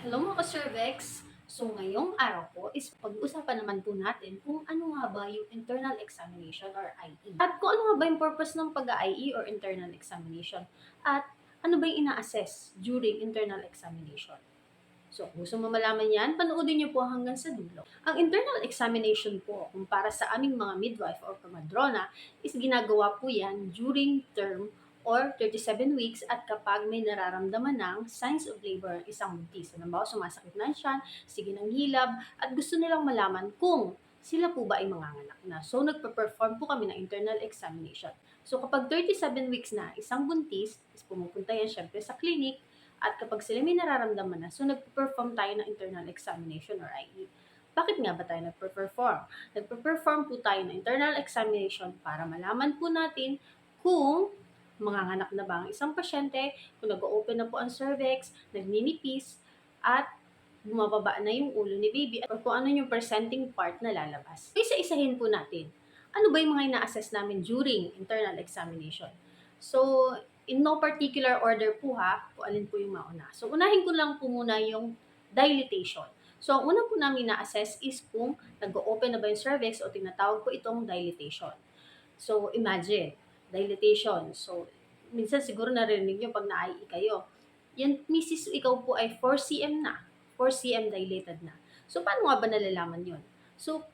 Hello mga ka-cervex! So ngayong araw po is pag-uusapan naman po natin kung ano nga ba yung internal examination or IE. At kung ano nga ba yung purpose ng pag-IE or internal examination. At ano ba yung ina-assess during internal examination. So kung gusto mo malaman yan, panoodin niyo po hanggang sa dulo. Ang internal examination po, kung para sa aming mga midwife or kamadrona, is ginagawa po yan during term or 37 weeks at kapag may nararamdaman ng signs of labor ang isang buntis. Halimbawa, sumasakit na tiyan, sige ng hilab, at gusto nilang malaman kung sila po ba ay manganganak na. So, nagpa-perform po kami ng internal examination. So, kapag 37 weeks na isang buntis, is pumupunta yan syempre sa clinic, at kapag sila may nararamdaman na, so nagpa-perform tayo ng internal examination or IE. Bakit nga ba tayo nagpa-perform? Nagpa-perform po tayo ng internal examination para malaman po natin kung manganganak na ba ang isang pasyente, kung nag-open na po ang cervix, nagninipis, at bumababa na yung ulo ni baby, or kung ano yung presenting part na lalabas. Isa-isahin po natin. Ano ba yung mga ina-assess namin during internal examination? So, in no particular order po ha, kung alin po yung mauna. So, unahin ko lang po muna yung dilatation. So, ang una po namin na-assess is kung nag-open na ba yung cervix o tinatawag ko itong dilatation. So, imagine, dilatation. So, minsan siguro narinig nyo pag na-IE kayo. Yan, misis, ikaw po ay 4 cm na. 4 cm dilated na. So, paano nga ba nalalaman yun? So,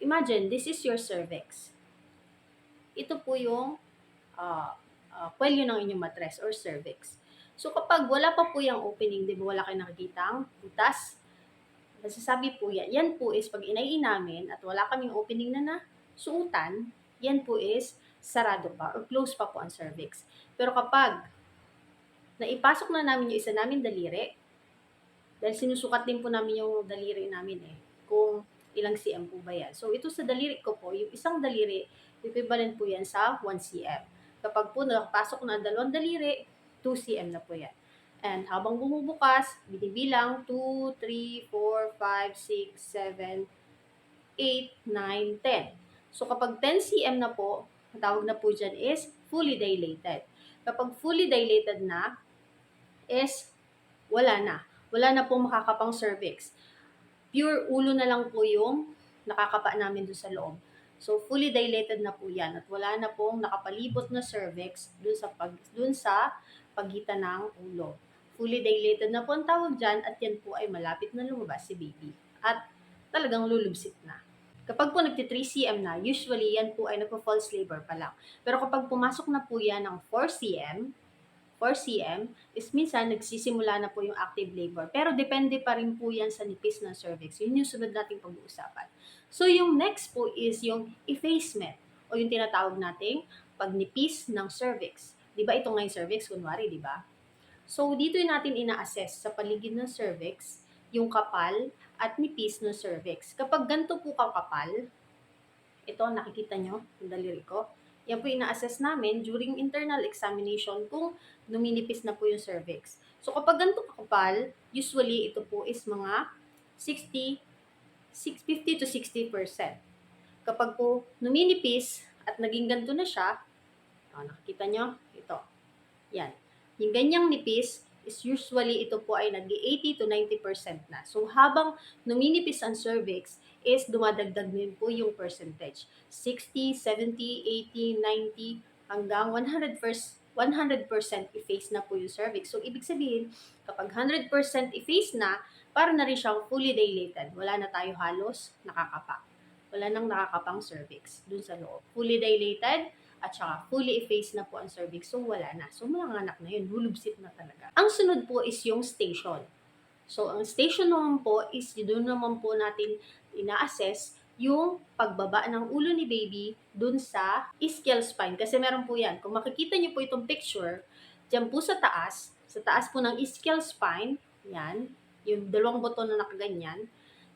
imagine, this is your cervix. Ito po yung uh, uh, ng inyong matres or cervix. So, kapag wala pa po yung opening, di ba wala kayo nakikitang butas, nasasabi po yan, yan po is pag inay namin at wala kaming opening na na suutan, yan po is sarado pa or close pa po ang cervix. Pero kapag naipasok na namin yung isa namin daliri, dahil sinusukat din po namin yung daliri namin eh, kung ilang cm po ba yan. So, ito sa daliri ko po, yung isang daliri, equivalent po yan sa 1 cm. Kapag po nakapasok na ang dalawang daliri, 2 cm na po yan. And habang bumubukas, binibilang 2, 3, 4, 5, 6, 7, 8, 9, 10. So kapag 10 cm na po, ang tawag na po dyan is fully dilated. Kapag fully dilated na, is wala na. Wala na pong makakapang cervix. Pure ulo na lang po yung nakakapa namin doon sa loob. So, fully dilated na po yan at wala na pong nakapalibot na cervix dun sa, pag, dun sa pagitan ng ulo. Fully dilated na po ang tawag dyan at yan po ay malapit na lumabas si baby. At talagang lulubsit na. Kapag po nagti 3 cm na, usually yan po ay nagpo-false labor pa lang. Pero kapag pumasok na po yan ng 4 cm, 4 cm, is minsan nagsisimula na po yung active labor. Pero depende pa rin po yan sa nipis ng cervix. Yun yung sunod nating pag-uusapan. So yung next po is yung effacement o yung tinatawag nating pagnipis ng cervix. Di ba ito nga yung cervix, kunwari, di ba? So dito natin ina-assess sa paligid ng cervix yung kapal at nipis ng cervix. Kapag ganito po kakapal, ito nakikita nyo, yung daliri ko, yan po ina-assess namin during internal examination kung numinipis na po yung cervix. So kapag ganito kakapal, usually ito po is mga 60, 50 to 60%. Kapag po numinipis at naging ganito na siya, oh, nakikita nyo, ito, yan. Yung ganyang nipis, is usually ito po ay nag 80 to 90% na. So habang numinipis ang cervix, is dumadagdag din po yung percentage. 60, 70, 80, 90, hanggang 100%, 100% efface na po yung cervix. So ibig sabihin, kapag 100% efface na, para na rin siyang fully dilated. Wala na tayo halos nakakapa. Wala nang nakakapang cervix dun sa loob. Fully dilated, at saka fully effaced na po ang cervix. So, wala na. So, mga anak na yun, hulubsit na talaga. Ang sunod po is yung station. So, ang station naman po is doon naman po natin ina-assess yung pagbaba ng ulo ni baby dun sa ischial spine. Kasi meron po yan. Kung makikita niyo po itong picture, dyan po sa taas, sa taas po ng ischial spine, yan, yung dalawang buto na nakaganyan,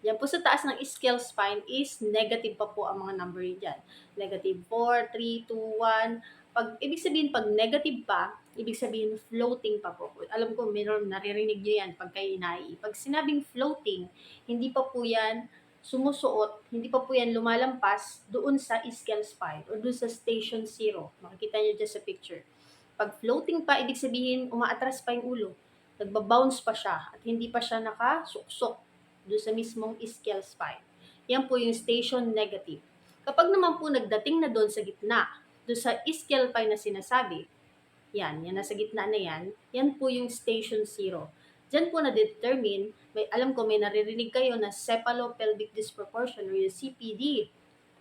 yan po sa taas ng ischial spine is negative pa po ang mga number dyan. Negative 4, 3, 2, 1. Pag, ibig sabihin, pag negative pa, ibig sabihin floating pa po. Alam ko, meron naririnig nyo yan pag kayo inai. Pag sinabing floating, hindi pa po yan sumusuot, hindi pa po yan lumalampas doon sa ischial spine or doon sa station 0. Makikita nyo dyan sa picture. Pag floating pa, ibig sabihin, umaatras pa yung ulo. nagbabounce pa siya at hindi pa siya nakasuksok doon sa mismong ischial spine. Yan po yung station negative. Kapag naman po nagdating na doon sa gitna, doon sa ischial spine na sinasabi, yan, yan nasa gitna na yan, yan po yung station zero. Diyan po na-determine, may, alam ko may naririnig kayo na cephalopelvic disproportion or yung CPD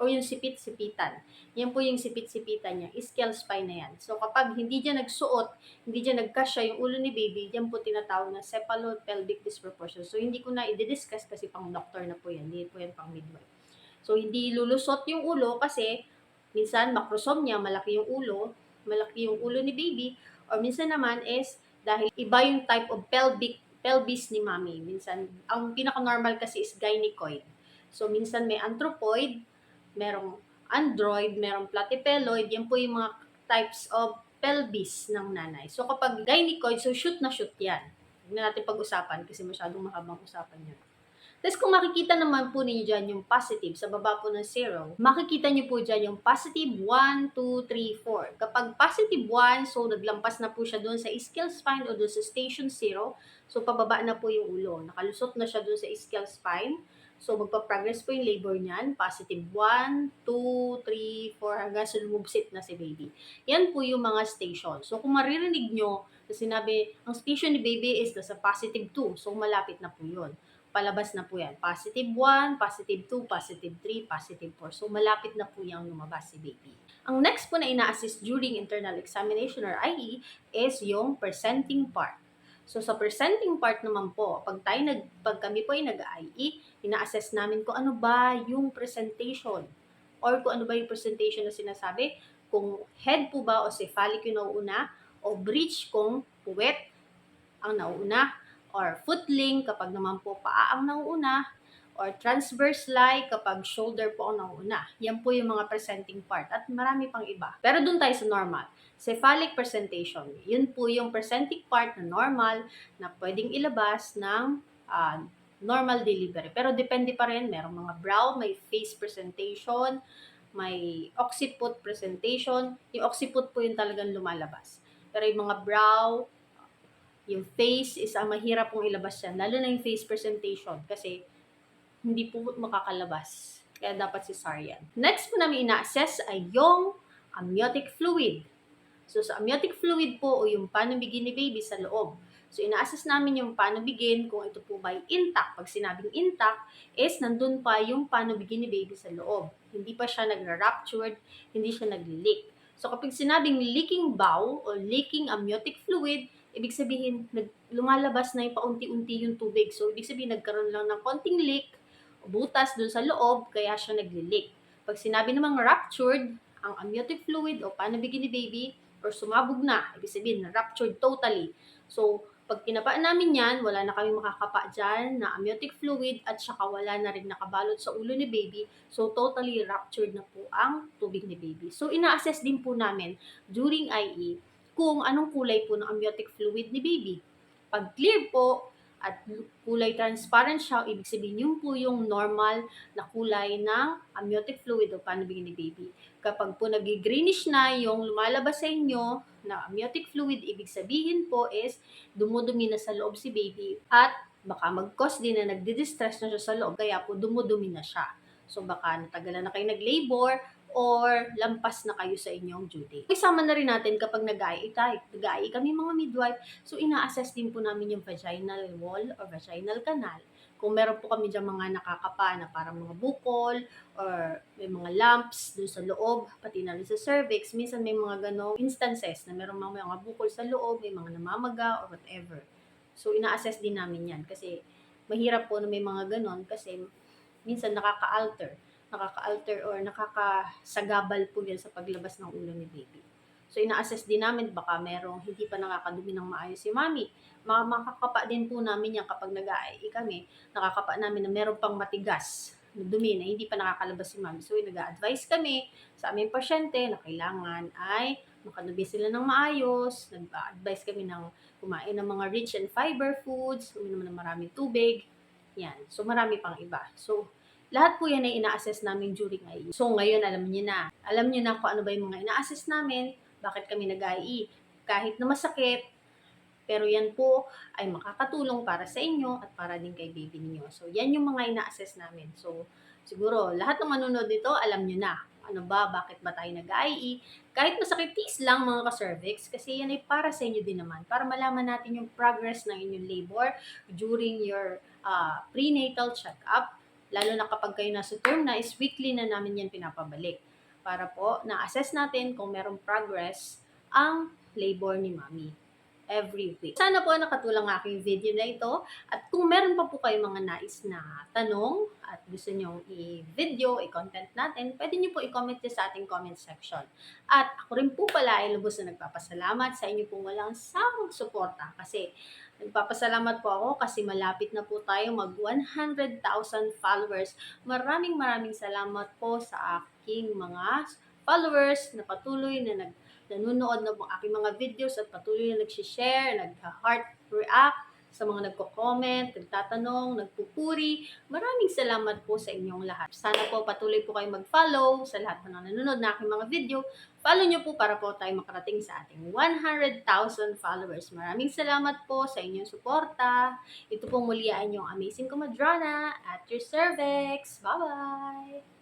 or yung sipit-sipitan. Yan po yung sipit-sipitan niya, ischial spine na yan. So kapag hindi dyan nagsuot, hindi dyan nagkasya yung ulo ni baby, yan po tinatawag na cephalopelvic disproportion. So hindi ko na i-discuss kasi pang doctor na po yan, hindi po yan pang midwife. So hindi lulusot yung ulo kasi minsan macrosomia, malaki yung ulo, malaki yung ulo ni baby, or minsan naman is dahil iba yung type of pelvic pelvis ni mommy. Minsan, ang pinaka-normal kasi is gynecoid. So, minsan may anthropoid, merong android, merong platypeloid, yan po yung mga types of pelvis ng nanay. So, kapag gynecoid, so shoot na shoot yan. Huwag na natin pag-usapan kasi masyadong mahabang usapan yan. Tapos kung makikita naman po ninyo dyan yung positive sa baba po ng zero, makikita nyo po dyan yung positive 1, 2, 3, 4. Kapag positive 1, so naglampas na po siya doon sa ischial spine o doon sa station 0. So pababa na po yung ulo. Nakalusot na siya doon sa ischial spine. So magpa-progress po yung labor niyan. Positive 1, 2, 3, 4 hanggang sa lumubsit na si baby. Yan po yung mga station. So kung maririnig nyo na sinabi, ang station ni baby is nasa positive 2. So malapit na po yun palabas na po yan. Positive 1, positive 2, positive 3, positive 4. So, malapit na po yung lumabas si baby. Ang next po na ina-assist during internal examination or IE is yung presenting part. So, sa presenting part naman po, pag, tayo nag, pag kami po ay nag-IE, ina-assess namin kung ano ba yung presentation or kung ano ba yung presentation na sinasabi, kung head po ba o cephalic yung nauuna, o bridge kung puwet ang nauuna, or footling kapag naman po paa ang nauuna, or transverse lie kapag shoulder po ang nauuna. Yan po yung mga presenting part at marami pang iba. Pero dun tayo sa normal. Cephalic presentation. Yun po yung presenting part na normal na pwedeng ilabas ng uh, normal delivery. Pero depende pa rin. Merong mga brow, may face presentation, may occiput presentation. Yung occiput po yung talagang lumalabas. Pero yung mga brow, yung face is ang mahirap pong ilabas yan. Lalo na yung face presentation kasi hindi po makakalabas. Kaya dapat cesarean. Next po namin ina-assess ay yung amniotic fluid. So sa amniotic fluid po o yung panubigin ni baby sa loob. So ina-assess namin yung panubigin kung ito po ba intact. Pag sinabing intact is nandun pa yung panubigin ni baby sa loob. Hindi pa siya nag-ruptured, hindi siya nag-leak. So kapag sinabing leaking bowel o leaking amniotic fluid, ibig sabihin, lumalabas na yung paunti-unti yung tubig. So, ibig sabihin, nagkaroon lang ng konting leak, butas dun sa loob, kaya siya nagli-leak. Pag sinabi namang ruptured, ang amniotic fluid o panabigin ni baby, or sumabog na, ibig sabihin, ruptured totally. So, pag kinapa namin yan, wala na kami makakapa dyan na amniotic fluid at saka wala na rin nakabalot sa ulo ni baby. So, totally ruptured na po ang tubig ni baby. So, ina-assess din po namin during IE kung anong kulay po ng amniotic fluid ni baby. Pag clear po at kulay transparent siya, ibig sabihin yun po yung normal na kulay ng amniotic fluid o panabigin ni baby. Kapag po nag-greenish na yung lumalabas sa inyo na amniotic fluid, ibig sabihin po is dumudumi na sa loob si baby at baka mag-cause din na nagdi-distress na siya sa loob, kaya po dumudumi na siya. So baka natagalan na kayo nag-labor or lampas na kayo sa inyong due date. Isama na rin natin kapag nag-IE tayo. Nag-IE kami mga midwife, so ina-assess din po namin yung vaginal wall or vaginal canal. Kung meron po kami dyan mga nakakapa na parang mga bukol or may mga lumps dun sa loob, pati na rin sa cervix, minsan may mga ganong instances na meron mga, mga bukol sa loob, may mga namamaga or whatever. So ina-assess din namin yan kasi mahirap po na may mga ganon kasi minsan nakaka-alter nakaka-alter or nakakasagabal po yan sa paglabas ng ulo ni baby. So, ina-assess din namin baka merong hindi pa nakakadumi ng maayos si mami. Makakapa din po namin yan kapag nag ai kami. Nakakapa namin na meron pang matigas na dumi na hindi pa nakakalabas si mami. So, nag-advise kami sa aming pasyente na kailangan ay makanubi sila ng maayos. Nag-advise kami ng kumain ng mga rich and fiber foods, uminom ng maraming tubig. Yan. So, marami pang iba. So, lahat po yan ay ina-assess namin during IE. So ngayon alam niyo na. Alam niyo na kung ano ba yung mga ina-assess namin, bakit kami nag-IE. Kahit na masakit, Pero yan po ay makakatulong para sa inyo at para din kay baby niyo. So, yan yung mga ina-assess namin. So, siguro, lahat ng manunod dito, alam nyo na. Ano ba, bakit ba tayo nag-IE? Kahit masakit tis lang mga ka-cervix, kasi yan ay para sa inyo din naman. Para malaman natin yung progress ng inyong labor during your uh, prenatal check-up. Lalo na kapag kayo nasa term na, is weekly na namin yan pinapabalik. Para po, na-assess natin kung merong progress ang labor ni mami every week. Sana po nakatulong ang aking video na ito. At kung meron pa po kayong mga nais na tanong at gusto nyong i-video, i-content natin, pwede nyo po i-comment nyo sa ating comment section. At ako rin po pala ay lubos na nagpapasalamat sa inyo pong walang sawang suporta kasi nagpapasalamat po ako kasi malapit na po tayo mag 100,000 followers. Maraming maraming salamat po sa aking mga followers na patuloy na nag nanonood ng aking mga videos at patuloy na nag-share, nag-heart react sa mga nagko-comment, nagtatanong, nagpupuri. Maraming salamat po sa inyong lahat. Sana po patuloy po kayong mag-follow sa lahat ng nanonood na aking mga video. Follow nyo po para po tayo makarating sa ating 100,000 followers. Maraming salamat po sa inyong suporta. Ito po muli ang inyong amazing kumadrana at your cervix. Bye-bye!